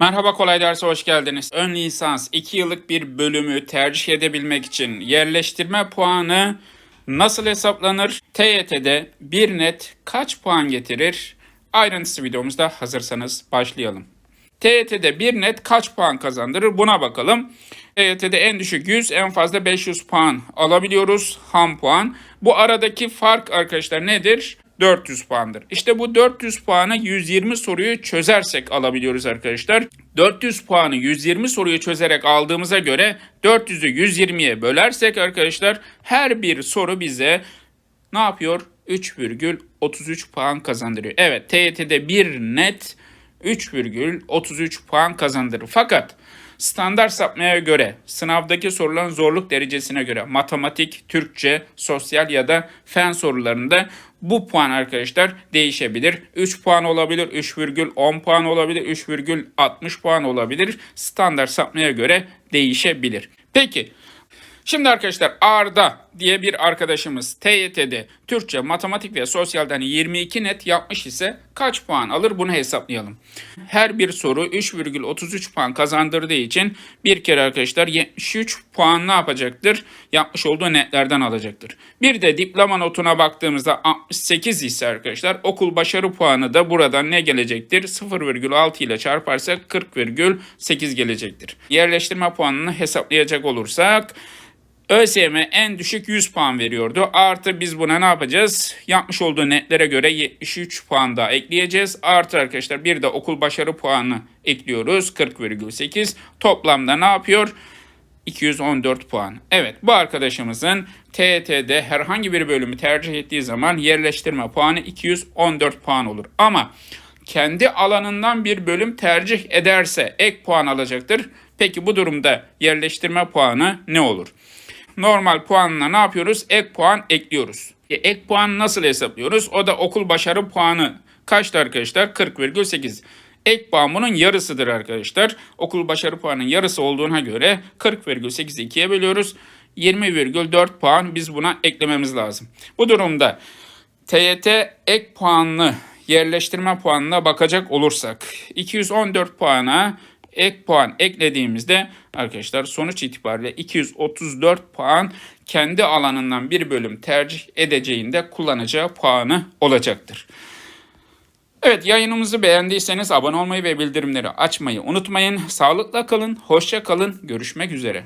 Merhaba kolay derse hoş geldiniz. Ön lisans 2 yıllık bir bölümü tercih edebilmek için yerleştirme puanı nasıl hesaplanır? TYT'de bir net kaç puan getirir? Ayrıntısı videomuzda hazırsanız başlayalım. TYT'de bir net kaç puan kazandırır buna bakalım. TYT'de en düşük 100 en fazla 500 puan alabiliyoruz ham puan. Bu aradaki fark arkadaşlar nedir? 400 puandır. İşte bu 400 puanı 120 soruyu çözersek alabiliyoruz arkadaşlar. 400 puanı 120 soruyu çözerek aldığımıza göre 400'ü 120'ye bölersek arkadaşlar her bir soru bize ne yapıyor? 3,33 puan kazandırıyor. Evet TYT'de bir net 3,33 puan kazandırır. Fakat standart sapmaya göre, sınavdaki soruların zorluk derecesine göre matematik, Türkçe, sosyal ya da fen sorularında bu puan arkadaşlar değişebilir. 3 puan olabilir, 3,10 puan olabilir, 3,60 puan olabilir. Standart sapmaya göre değişebilir. Peki Şimdi arkadaşlar Arda diye bir arkadaşımız TYT'de Türkçe, matematik ve sosyalden 22 net yapmış ise kaç puan alır bunu hesaplayalım. Her bir soru 3,33 puan kazandırdığı için bir kere arkadaşlar 73 puan ne yapacaktır? Yapmış olduğu netlerden alacaktır. Bir de diploma notuna baktığımızda 68 ise arkadaşlar okul başarı puanı da buradan ne gelecektir? 0,6 ile çarparsak 40,8 gelecektir. Yerleştirme puanını hesaplayacak olursak ÖSYM en düşük 100 puan veriyordu. Artı biz buna ne yapacağız? Yapmış olduğu netlere göre 73 puan daha ekleyeceğiz. Artı arkadaşlar bir de okul başarı puanı ekliyoruz. 40,8. Toplamda ne yapıyor? 214 puan. Evet bu arkadaşımızın TET'de herhangi bir bölümü tercih ettiği zaman yerleştirme puanı 214 puan olur. Ama kendi alanından bir bölüm tercih ederse ek puan alacaktır. Peki bu durumda yerleştirme puanı ne olur? Normal puanına ne yapıyoruz? Ek puan ekliyoruz. E, ek puan nasıl hesaplıyoruz? O da okul başarı puanı. Kaçtı arkadaşlar? 40,8. Ek puan bunun yarısıdır arkadaşlar. Okul başarı puanının yarısı olduğuna göre 40,8'i 2'ye bölüyoruz. 20,4 puan biz buna eklememiz lazım. Bu durumda TYT ek puanlı yerleştirme puanına bakacak olursak 214 puana ek puan eklediğimizde arkadaşlar sonuç itibariyle 234 puan kendi alanından bir bölüm tercih edeceğinde kullanacağı puanı olacaktır. Evet yayınımızı beğendiyseniz abone olmayı ve bildirimleri açmayı unutmayın. Sağlıkla kalın, hoşça kalın, görüşmek üzere.